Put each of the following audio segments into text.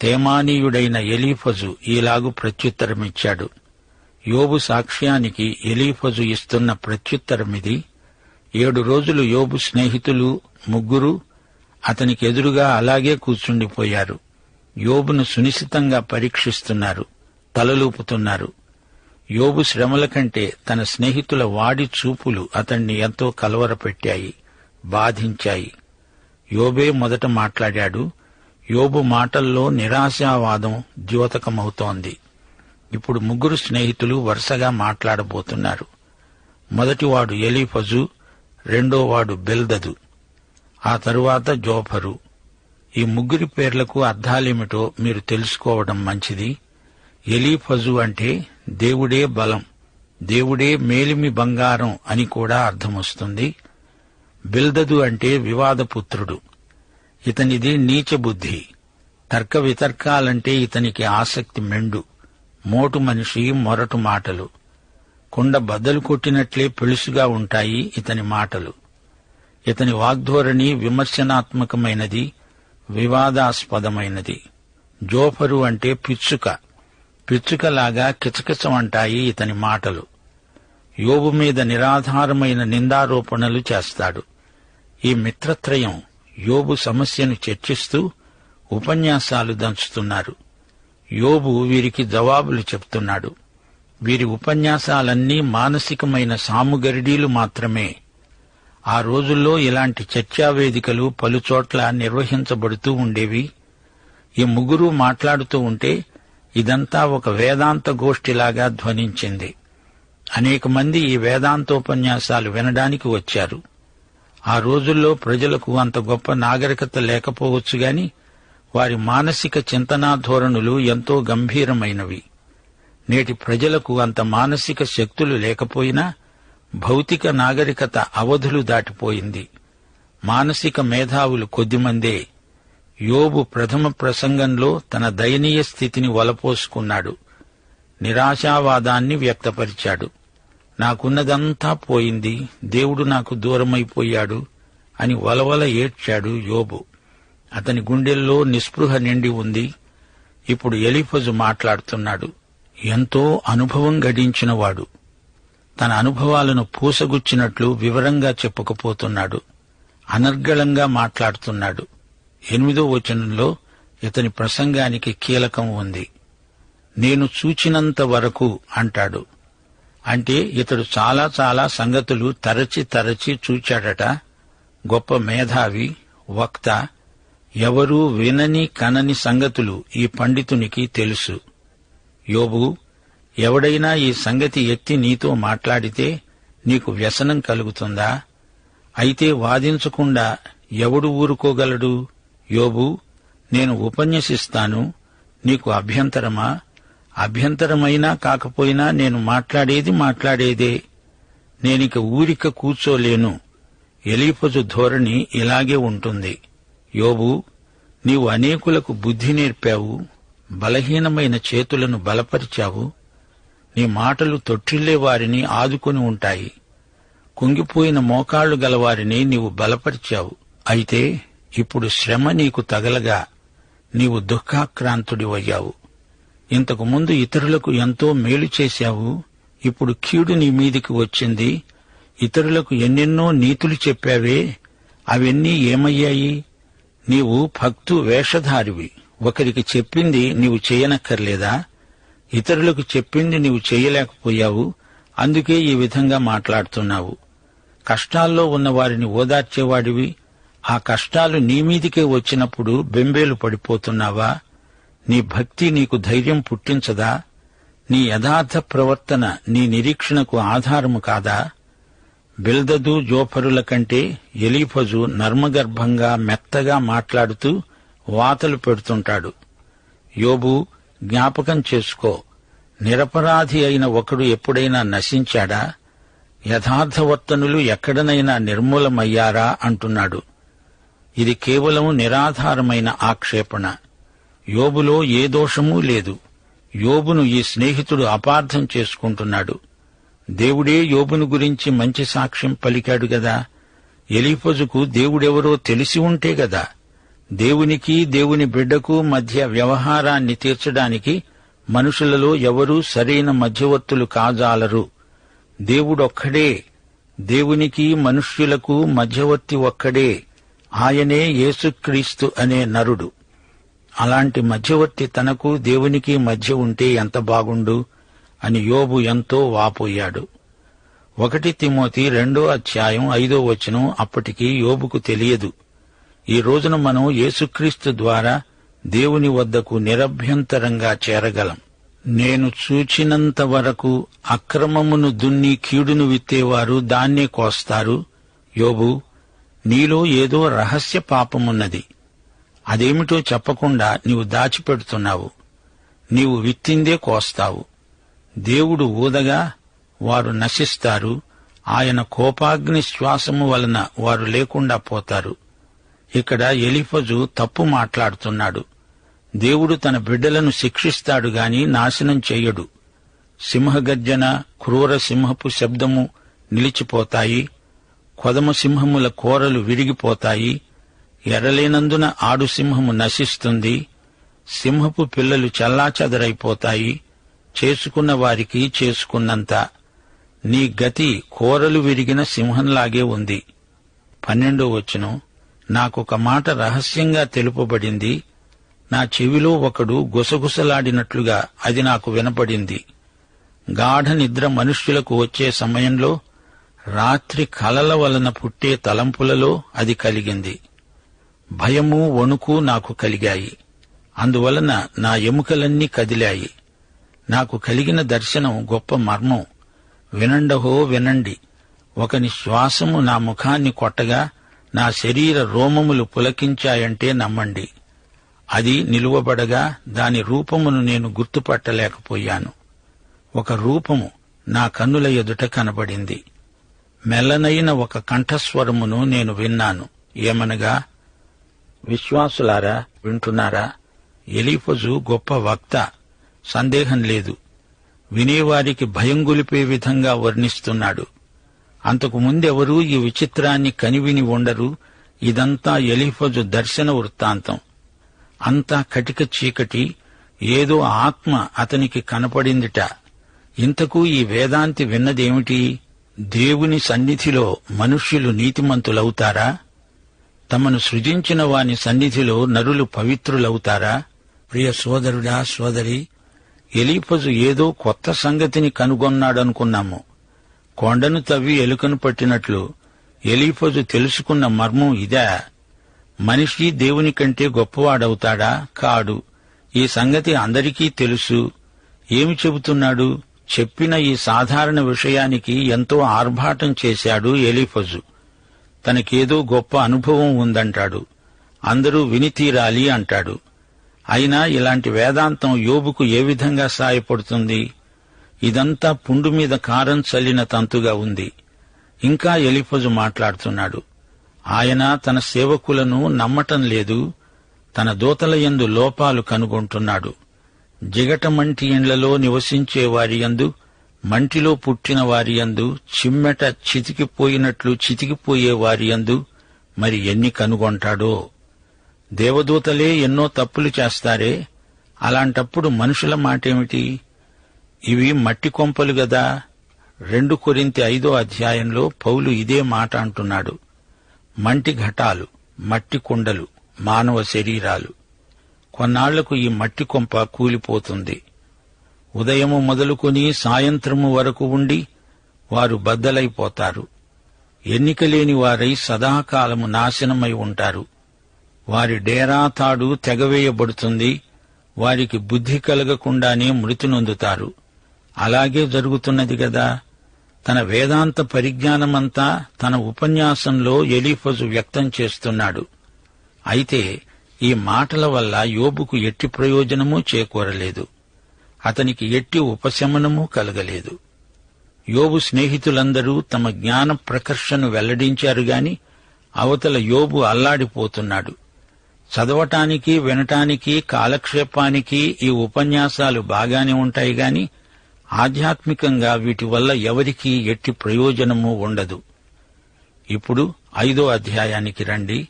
తేమానీయుడైన Eliphaz ఈలాగు ప్రత్యుత్తరమిచ్చాడు. యోబు సాక్ష్యానికి Eliphaz ఇస్తున్న ప్రత్యుత్తరమిది ఏడు రోజులు యోబు స్నేహితులు ముగ్గురు అతనికి ఎదురుగా అలాగే కూర్చుండిపోయారు. యోబును సునిశితంగా పరీక్షిస్తున్నారు తలలూపుతున్నారు. యోబు శ్రమల కంటే తన స్నేహితుల వాడి చూపులు అతన్ని ఎంతో కలవరపెట్టాయి బాధించాయి. యోబే మొదట మాట్లాడాడు యోబు మాటల్లో నిరాశావాదం ద్యోతకమవుతోంది ఇప్పుడు ముగ్గురు స్నేహితులు వరుసగా మాట్లాడబోతున్నారు. మొదటివాడు ఎలీఫజు రెండోవాడు బెల్దదు ఆ తరువాత జోఫరు. ఈ ముగ్గురి పేర్లకు అర్థాలేమిటో మీరు తెలుసుకోవడం మంచిది. ఎలీఫజు అంటే దేవుడే బలం దేవుడే మేలిమి బంగారం అని కూడా అర్థమొస్తుంది. బిల్దదు అంటే వివాదపుత్రుడు. ఇతనిది నీచ బుద్ధి. తర్క వితర్కాలంటే ఇతనికి ఆసక్తి మెండు. మోటు మనిషి మొరటు మాటలు. కుండ బద్దలు కొట్టినట్లే పెలుసుగా ఉంటాయి ఇతని మాటలు. ఇతని వాగ్ధోరణి విమర్శనాత్మకమైనది వివాదాస్పదమైనది. జోఫరు అంటే పిచ్చుక. పిచ్చుకలాగా కిచకిచమంటాయి ఇతని మాటలు. యోబు మీద నిరాధారమైన నిందారోపణలు చేస్తాడు. ఈ మిత్రత్రయం యోబు సమస్యను చర్చిస్తూ ఉపన్యాసాలు దంచుతున్నారు. యోబు వీరికి జవాబులు చెప్తున్నాడు. వీరి ఉపన్యాసాలన్నీ మానసికమైన సాముగరిడీలు మాత్రమే. ఆ రోజుల్లో ఇలాంటి చర్చావేదికలు పలుచోట్ల నిర్వహించబడుతూ ఉండేవి. ఈ ముగ్గురు మాట్లాడుతూ ఉంటే ఇదంతా ఒక వేదాంత గోష్ఠిలాగా ధ్వనించింది. అనేక మంది ఈ వేదాంతోపన్యాసాలు వినడానికి వచ్చారు. ఆ రోజుల్లో ప్రజలకు అంత గొప్ప నాగరికత లేకపోవచ్చుగాని వారి మానసిక చింతనా ధోరణులు ఎంతో గంభీరమైనవి. నేటి ప్రజలకు అంత మానసిక శక్తులు లేకపోయినా భౌతిక నాగరికత అవధులు దాటిపోయింది. మానసిక మేధావులు కొద్దిమందే యోబు ప్రథమ ప్రసంగంలో తన దయనీయ స్థితిని వలపోసుకున్నాడు. నిరాశావాదాన్ని వ్యక్తపరిచాడు. నాకున్నదంతా పోయింది. దేవుడు నాకు దూరమైపోయాడు అని వలవల ఏడ్చాడు యోబు. అతని గుండెల్లో నిస్పృహ నిండి ఉంది. ఇప్పుడు ఎలిఫజు మాట్లాడుతున్నాడు. ఎంతో అనుభవం గడించినవాడు. తన అనుభవాలను పూసగుచ్చినట్లు వివరంగా చెప్పుకపోతున్నాడు. అనర్గళంగా మాట్లాడుతున్నాడు. ఎనిమిదో వచనంలో ఇతని ప్రసంగానికి కీలకం ఉంది. నేను చూచినంత వరకు అంటాడు. అంటే ఇతడు చాలా చాలా సంగతులు తరచి తరచి చూచాడట. గొప్ప మేధావి వక్త ఎవరూ వినని కనని సంగతులు ఈ పండితునికి తెలుసు. యోబు ఎవడైనా ఈ సంగతి ఎత్తి నీతో మాట్లాడితే నీకు వ్యసనం కలుగుతుందా? అయితే వాదించకుండా ఎవడు ఊరుకోగలడు? యోబు నేను ఉపన్యసిస్తాను నీకు అభ్యంతరమా? అభ్యంతరమైనా కాకపోయినా నేను మాట్లాడేది మాట్లాడేదే. నేనిక ఊరిక కూర్చోలేను. ఎలీపజు ధోరణి ఇలాగే ఉంటుంది. యోబు నీవు అనేకులకు బుద్ధి నేర్పావు బలహీనమైన చేతులను బలపరిచావు. నీ మాటలు తొట్టిల్లే వారిని ఆదుకొని ఉంటాయి. కుంగిపోయిన మోకాళ్ళు గలవారిని నీవు బలపరిచావు. అయితే ఇప్పుడు శ్రమ నీకు తగలగా. నీవు దుఃఖాక్రాంతుడివయ్యావు. ఇంతకు ముందు ఇతరులకు ఎంతో మేలు చేశావు ఇప్పుడు కీడు నీ మీదికి వచ్చింది. ఇతరులకు ఎన్నెన్నో నీతులు చెప్పావే అవన్నీ ఏమయ్యాయి? నీవు భక్తు వేషధారివి. ఒకరికి చెప్పింది నీవు చేయనక్కర్లేదా? ఇతరులకు చెప్పింది నీవు చేయలేకపోయావు అందుకే ఈ విధంగా మాట్లాడుతున్నావు. కష్టాల్లో ఉన్న వారిని ఓదార్చేవాడివి. ఆ కష్టాలు నీ మీదికే వచ్చినప్పుడు బెంబేలు పడిపోతున్నావా? నీ భక్తి నీకు ధైర్యం పుట్టించదా? నీ యథార్థ ప్రవర్తన నీ నిరీక్షణకు ఆధారము కాదా? బిల్దదు జోఫరుల కంటే ఎలీఫజు నర్మగర్భంగా మెత్తగా మాట్లాడుతూ వాతలు పెడుతుంటాడు. యోబు జ్ఞాపకం చేసుకో నిరపరాధి అయిన ఒకడు ఎప్పుడైనా నశించాడా? యథార్థవర్తనులు ఎక్కడనైనా నిర్మూలమయ్యారా? అంటున్నాడు. ఇది కేవలం నిరాధారమైన ఆక్షేపణ. యోబులో ఏ దోషమూ లేదు. యోబును ఈ స్నేహితుడు అపార్థం చేసుకుంటున్నాడు. దేవుడే యోబును గురించి మంచి సాక్ష్యం పలికాడు గదా. ఎలీఫజుకు దేవుడెవరో తెలిసి ఉంటే గదా. దేవునికి దేవుని బిడ్డకు మధ్య వ్యవహారాన్ని తీర్చడానికి మనుషులలో ఎవరూ సరైన మధ్యవర్తులు కాజాలరు. దేవుడొక్కడే. దేవునికి మనుష్యులకు మధ్యవర్తి ఒక్కడే. ఆయనే యేసుక్రీస్తు అనే నరుడు. అలాంటి మధ్యవర్తి తనకు దేవునికి మధ్య ఉంటే ఎంత బాగుండు? అని యోబు ఎంతో వాపోయాడు. ఒకటి తిమోతి రెండో అధ్యాయం ఐదో వచనం అప్పటికి యోబుకు తెలియదు. ఈ రోజున మనం యేసుక్రీస్తు ద్వారా దేవుని వద్దకు నిరభ్యంతరంగా చేరగలం. నేను చూచినంత వరకు అక్రమమును దున్ని కీడును విత్తేవారు దాన్నే కోస్తారు యోబు నీలో ఏదో రహస్య పాపమున్నది. అదేమిటో చెప్పకుండా నీవు దాచిపెడుతున్నావు. నీవు విత్తిందే కోస్తావు. దేవుడు ఊదగా వారు నశిస్తారు. ఆయన కోపాగ్ని శ్వాసము వలన వారు లేకుండా పోతారు. ఇక్కడ ఎలిఫజు తప్పు మాట్లాడుతున్నాడు. దేవుడు తన బిడ్డలను శిక్షిస్తాడు గాని నాశనం చెయ్యడు సింహగర్జన క్రూర సింహపు శబ్దము నిలిచిపోతాయి. కొదమ సింహముల కోరలు విరిగిపోతాయి. ఎరలేనందున ఆడు సింహము నశిస్తుంది. సింహపు పిల్లలు చల్లాచెదరైపోతాయి. చేసుకున్న వారికి చేసుకున్నంత. నీ గతి కూరలు విరిగిన సింహంలాగే ఉంది. పన్నెండో వచ్చును నాకొక మాట రహస్యంగా తెలుపబడింది. నా చెవిలో ఒకడు గుసగుసలాడినట్లుగా అది నాకు వినపడింది. గాఢ నిద్ర మనుష్యులకు వచ్చే సమయంలో రాత్రి కలల వలన పుట్టే తలంపులలో అది కలిగింది. భయము వణుకు నాకు కలిగాయి. అందువలన నా ఎముకలన్నీ కదిలాయి. నాకు కలిగిన దర్శనం గొప్ప మర్మం. వినండహో వినండి. ఒకని శ్వాసము నా ముఖాన్ని కొట్టగా నా శరీర రోమములు పులకించాయంటే నమ్మండి. అది నిలువబడగా దాని రూపమును నేను గుర్తుపట్టలేకపోయాను. ఒక రూపము నా కన్నుల ఎదుట కనబడింది. మెల్లనైన ఒక కంఠస్వరమును నేను విన్నాను. ఏమనగా విశ్వాసులారా వింటున్నారా? ఎలీఫజు గొప్ప వక్త సందేహం లేదు. వినేవారికి భయం గొలిపే విధంగా వర్ణిస్తున్నాడు. అంతకు ముందెవరూ ఈ విచిత్రాన్ని కనివిని ఉండరు. ఇదంతా ఎలీఫజు దర్శన వృత్తాంతం. అంతా కటిక చీకటి ఏదో ఆత్మ అతనికి కనపడిందిట. ఇంతకు ఈ వేదాంతి విన్నదేమిటి? దేవుని సన్నిధిలో మనుష్యులు నీతిమంతులవుతారా? తమను సృజించిన వాని సన్నిధిలో నరులు పవిత్రులవుతారా? ప్రియ సోదరుడా సోదరి ఎలీపజు ఏదో కొత్త సంగతిని కనుగొన్నాడనుకున్నాము. కొండను తవ్వి ఎలుకను పట్టినట్లు ఎలీఫజు తెలుసుకున్న మర్మం ఇదా? మనిషి దేవుని కంటే గొప్పవాడవుతాడా? కాడు. ఈ సంగతి అందరికీ తెలుసు. ఏమి చెబుతున్నాడు? చెప్పిన ఈ సాధారణ విషయానికి ఎంతో ఆర్భాటం చేశాడు ఎలీఫజు. తనకేదో గొప్ప అనుభవం ఉందంటాడు. అందరూ విని తీరాలి అంటాడు. అయినా ఇలాంటి వేదాంతం యోబుకు ఏ విధంగా సాయపడుతుంది? ఇదంతా పుండు మీద కారం చల్లిన తంతుగా ఉంది. ఇంకా ఎలిఫజు మాట్లాడుతున్నాడు. ఆయన తన సేవకులను నమ్మటం లేదు. తన దూతల యందు లోపాలు కనుగొంటున్నాడు. జిగటమంటి ఇండ్లలో నివసించే వారి యందు మంటిలో పుట్టిన వారి యందు చిమ్మెట చితికిపోయినట్లు చితికిపోయే వారి యందు మరి ఎన్ని కనుగొంటాడో? దేవదూతలే ఎన్నో తప్పులు చేస్తారే? అలాంటప్పుడు మనుషుల మాటేమిటి? ఇవి మట్టి కొంపలు గదా? రెండు కొరింత ఐదో అధ్యాయంలో పౌలు ఇదే మాట అంటున్నాడు. మంటి ఘటాలు మట్టి కుండలు మానవ శరీరాలు. కొన్నాళ్ళకు ఈ మట్టి కొంప కూలిపోతుంది. ఉదయము మొదలుకొని సాయంత్రము వరకు ఉండి వారు బద్దలైపోతారు. ఎన్నికలేని వారై సదాకాలము నాశనమై ఉంటారు. వారి డేరా తాడు తెగవేయబడుతుంది. వారికి బుద్ధి కలగకుండానే మృతి నొందుతారు. అలాగే జరుగుతున్నది గదా. తన వేదాంత పరిజ్ఞానమంతా తన ఉపన్యాసంలో ఎలీఫజు వ్యక్తం చేస్తున్నాడు. అయితే ఈ మాటల వల్ల యోబుకు ఎట్టి ప్రయోజనమూ చేకూరలేదు. అతనికి ఎట్టి ఉపశమనమూ కలగలేదు. యోబు స్నేహితులందరూ తమ జ్ఞాన ప్రకర్షను వెల్లడించారు గాని అవతల యోబు అల్లాడిపోతున్నాడు. చదవటానికి వినటానికి కాలక్షేపానికి ఈ ఉపన్యాసాలు బాగానే ఉంటాయి గాని ఆధ్యాత్మికంగా వీటి వల్ల ఎవరికీ ఎట్టి ప్రయోజనము ఉండదు. ఇప్పుడు ఐదో అధ్యాయానికి రండి.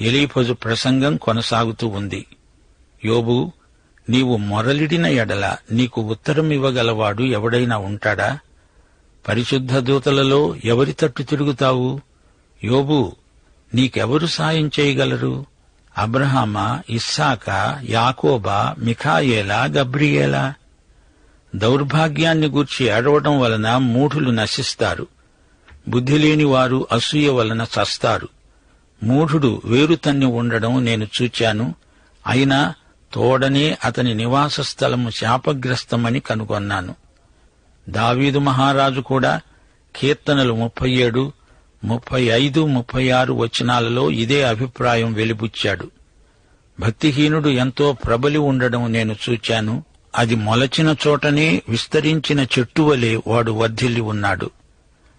ఎలీఫజు ప్రసంగం కొనసాగుతూ ఉంది. యోబు నీవు మొరలిడిన ఎడల నీకు ఉత్తరం ఇవ్వగలవాడు ఎవడైనా ఉంటాడా? పరిశుద్ధ దూతలలో ఎవరి తట్టు తిరుగుతావు? యోబు నీకెవరు సాయం చేయగలరు? అబ్రహామా ఇస్సాక యాకోబా మిఖాయేలా గబ్రియేలా? దౌర్భాగ్యాన్ని గూర్చి ఏడవటం వలన మూఢులు నశిస్తారు. బుద్ధిలేని వారు అసూయ వలన చస్తారు. మూఢుడు వేరుతన్ని ఉండడం నేను చూచాను. అయినా తోడనే అతని నివాస స్థలము శాపగ్రస్తమని కనుగొన్నాను. దావీదు మహారాజు కూడా కీర్తనలు ముప్పై ఏడు ముప్పై ఐదు ముప్పై ఆరు వచనాలలో ఇదే అభిప్రాయం వెలిబుచ్చాడు. భక్తిహీనుడు ఎంతో ప్రబలి ఉండడం నేను చూచాను. అది మొలచిన చోటనే విస్తరించిన చెట్టు వలె వాడు వర్ధిల్లి ఉన్నాడు.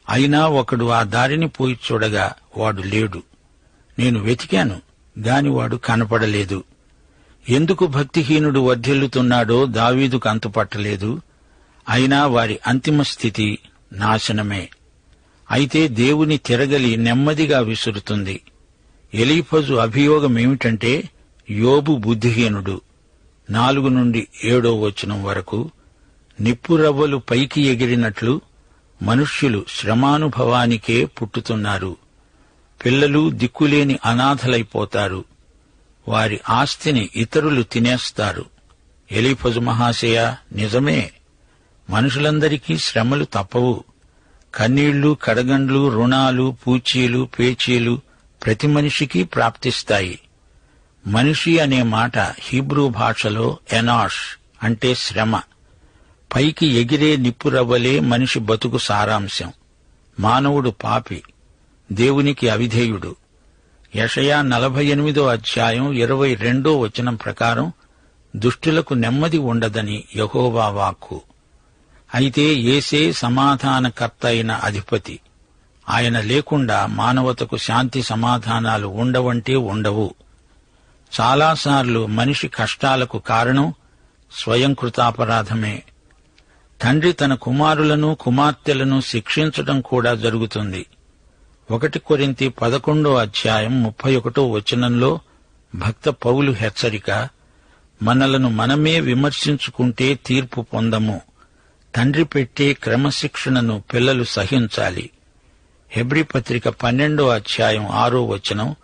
అయినా ఒకడు ఆ దారిని పోయి చూడగా వాడు లేడు. నేను వెతికాను గాని వాడు కనపడలేదు. ఎందుకు భక్తిహీనుడు వర్ధిల్లుతున్నాడో దావీదుకు అంతుపట్టలేదు. అయినా వారి అంతిమ స్థితి నాశనమే. అయితే దేవుని తిరగలి నెమ్మదిగా విసురుతుంది. ఎలీఫజు అభియోగమేమిటంటే యోబు బుద్ధిహీనుడు. నాలుగు నుండి ఏడో వచనం వరకు నిప్పురవ్వలు పైకి ఎగిరినట్లు మనుష్యులు శ్రమానుభవానికే పుట్టుతున్నారు. పిల్లలు దిక్కులేని అనాథలైపోతారు. వారి ఆస్తిని ఇతరులు తినేస్తారు. ఎలీఫజు మహాశయ నిజమే. మనుషులందరికీ శ్రమలు తప్పవు. కన్నీళ్ళు కడగండ్లు రుణాలు పూచీలు పేచీలు ప్రతి మనిషికి ప్రాప్తిస్తాయి. మనిషి అనే మాట హీబ్రూ భాషలో ఎనాష్ అంటే శ్రమ. పైకి ఎగిరే నిప్పురవ్వలే మనిషి బతుకు సారాంశం. మానవుడు పాపి. దేవునికి అవిధేయుడు. యషయా నలభై ఎనిమిదో అధ్యాయం ఇరవై రెండో వచనం ప్రకారం దుష్టులకు నెమ్మది ఉండదని యహోవా వాక్కు. అయితే ఏసే సమాధానకర్త అయిన అధిపతి ఆయన లేకుండా మానవతకు శాంతి సమాధానాలు ఉండవంటే ఉండవు. చాలాసార్లు మనిషి కష్టాలకు కారణం స్వయం కృతాపరాధమే. తండ్రి తన కుమారులను కుమార్తెలను శిక్షించటం కూడా జరుగుతుంది. ఒకటి కొరింతి పదకొండో అధ్యాయం ముప్పై ఒకటో వచనంలో భక్త పౌలు హెచ్చరిక మనలను మనమే విమర్శించుకుంటే తీర్పు పొందము. తండ్రి పెట్టే క్రమశిక్షణను పిల్లలు సహించాలి. హెబ్రి పత్రిక పన్నెండో అధ్యాయం ఆరో వచనం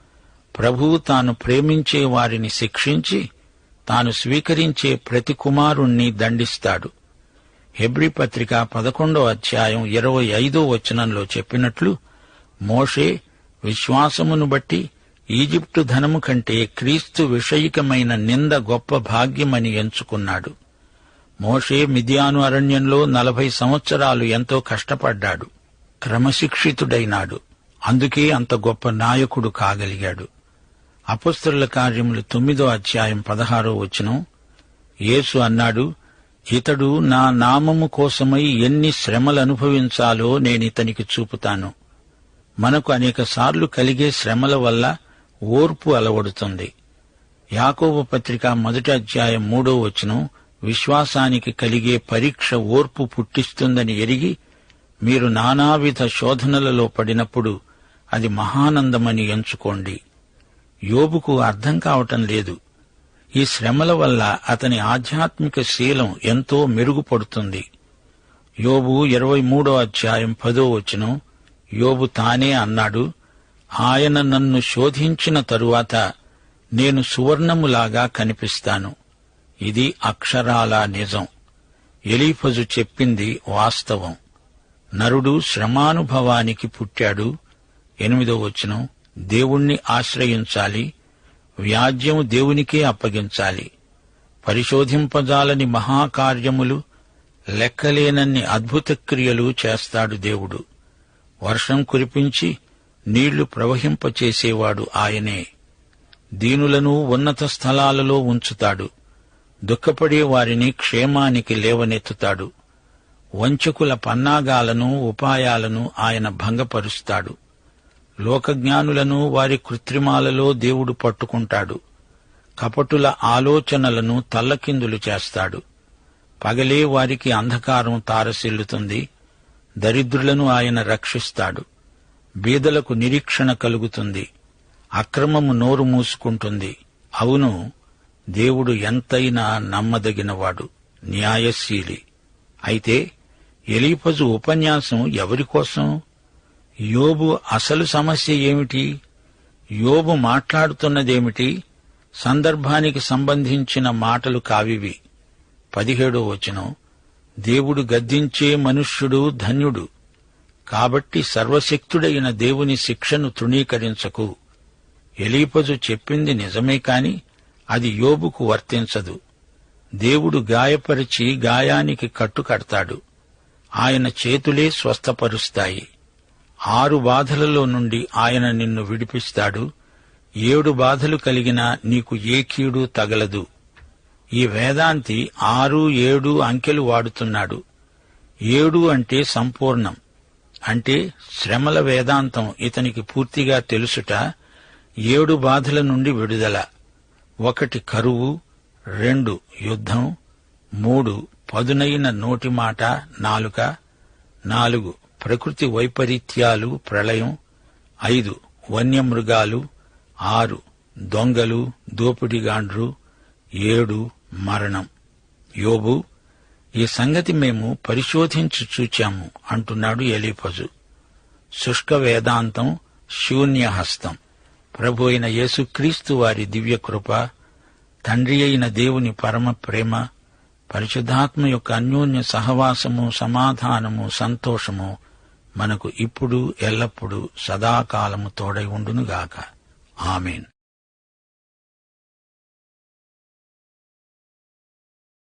ప్రభువు తాను ప్రేమించే వారిని శిక్షించి తాను స్వీకరించే ప్రతి కుమారుణ్ణి దండిస్తాడు. హెబ్రి పత్రిక పదకొండో అధ్యాయం ఇరవై ఐదో వచనంలో చెప్పినట్లు మోషే విశ్వాసమును బట్టి ఈజిప్టు ధనము కంటే క్రీస్తు విషయికమైన నింద గొప్ప భాగ్యమని ఎంచుకున్నాడు. మోషే మిథియాను అరణ్యంలో నలభై సంవత్సరాలు ఎంతో కష్టపడ్డాడు. క్రమశిక్షితుడైనాడు. అందుకే అంత గొప్ప నాయకుడు కాగలిగాడు. అపస్తుల కార్యములు తొమ్మిదో అధ్యాయం పదహారో వచనం. యేసు అన్నాడు ఇతడు నా నామము కోసమై ఎన్ని శ్రమలు అనుభవించాలో నేనితనికి చూపుతాను. మనకు అనేక సార్లు కలిగే శ్రమల వల్ల ఓర్పు అలవడుతుంది. యాకోబు పత్రిక మొదటి అధ్యాయం మూడో వచనం విశ్వాసానికి కలిగే పరీక్ష ఓర్పు పుట్టిస్తుందని ఎరిగి మీరు నానావిధ శోధనలలో పడినప్పుడు అది మహానందమని ఎంచుకోండి. యోబుకు అర్థం కావటం లేదు. ఈ శ్రమల వల్ల అతని ఆధ్యాత్మిక శీలం ఎంతో మెరుగుపడుతుంది. యోబు ఇరవై మూడో అధ్యాయం పదో వచనం యోబు తానే అన్నాడు ఆయన నన్ను శోధించిన తరువాత నేను సువర్ణములాగా కనిపిస్తాను. ఇది అక్షరాలా నిజం. ఎలీఫజు చెప్పింది వాస్తవం. నరుడు శ్రమానుభవానికి పుట్టాడు. ఎనిమిదో వచనం. దేవుణ్ణి ఆశ్రయించాలి. వ్యాజ్యము దేవునికే అప్పగించాలి. పరిశోధింపజాలని మహాకార్యములు లెక్కలేనన్ని అద్భుత క్రియలు చేస్తాడు దేవుడు. వర్షం కురిపించి నీళ్ళు ప్రవహింపచేసేవాడు ఆయనే. దీనులను ఉన్నత స్థలాలలో ఉంచుతాడు. దుఃఖపడే వారిని క్షేమానికి లేవనెత్తుతాడు. వంచకుల పన్నాగాలను ఉపాయాలను ఆయన భంగపరుస్తాడు. లోకజ్ఞానులను వారి కృత్రిమాలలో దేవుడు పట్టుకుంటాడు. కపటుల ఆలోచనలను తల్లకిందులు చేస్తాడు. పగలే వారికి అంధకారం తారసిల్లుతుంది. దరిద్రులను ఆయన రక్షిస్తాడు. బీదలకు నిరీక్షణ కలుగుతుంది. అక్రమము నోరు మూసుకుంటుంది. అవును దేవుడు ఎంతైనా నమ్మదగినవాడు న్యాయశీలి. అయితే ఎలీపజు ఉపన్యాసం ఎవరి కోసం? యోబు అసలు సమస్య ఏమిటి? యోబు మాట్లాడుతున్నదేమిటి? సందర్భానికి సంబంధించిన మాటలు కావివి. పదిహేడో వచనం. దేవుడు గద్దించే మనుష్యుడు ధన్యుడు. కాబట్టి సర్వశక్తుడైన దేవుని శిక్షను తృణీకరించకు. ఎలీపజు చెప్పింది నిజమే కాని అది యోబుకు వర్తించదు. దేవుడు గాయపరిచి గాయానికి కట్టుకడతాడు ఆయన చేతులే స్వస్థపరుస్తాయి. ఆరు బాధలలో నుండి ఆయన నిన్ను విడిపిస్తాడు. ఏడు బాధలు కలిగినా నీకు ఏ కీడు తగలదు. ఈ వేదాంతి ఆరు ఏడు అంకెలు వాడుతున్నాడు. ఏడు అంటే సంపూర్ణం. అంటే శ్రమల వేదాంతం ఇతనికి పూర్తిగా తెలుసుట ఏడు బాధల నుండి విడుదల. ఒకటి కరువు రెండు యుద్ధం మూడు పదునైన నోటి మాట నాలుక నాలుగు ప్రకృతి వైపరీత్యాలు ప్రళయం ఐదు వన్యమృగాలు ఆరు దొంగలు దోపిడిగాండ్రు ఏడు మరణం. యోబు ఈ సంగతి మేము పరిశోధించి చూచాము అంటున్నాడు ఎలీపజు శుష్క వేదాంతం శూన్యహస్తం. ప్రభు అయిన యేసుక్రీస్తు వారి దివ్యకృప తండ్రి అయిన దేవుని పరమ ప్రేమ పరిశుద్ధాత్మ యొక్క అన్యోన్య సహవాసము సమాధానము సంతోషము మనకు ఇప్పుడు ఎల్లప్పుడూ సదాకాలము తోడై ఉండునుగాక. ఆమెన్.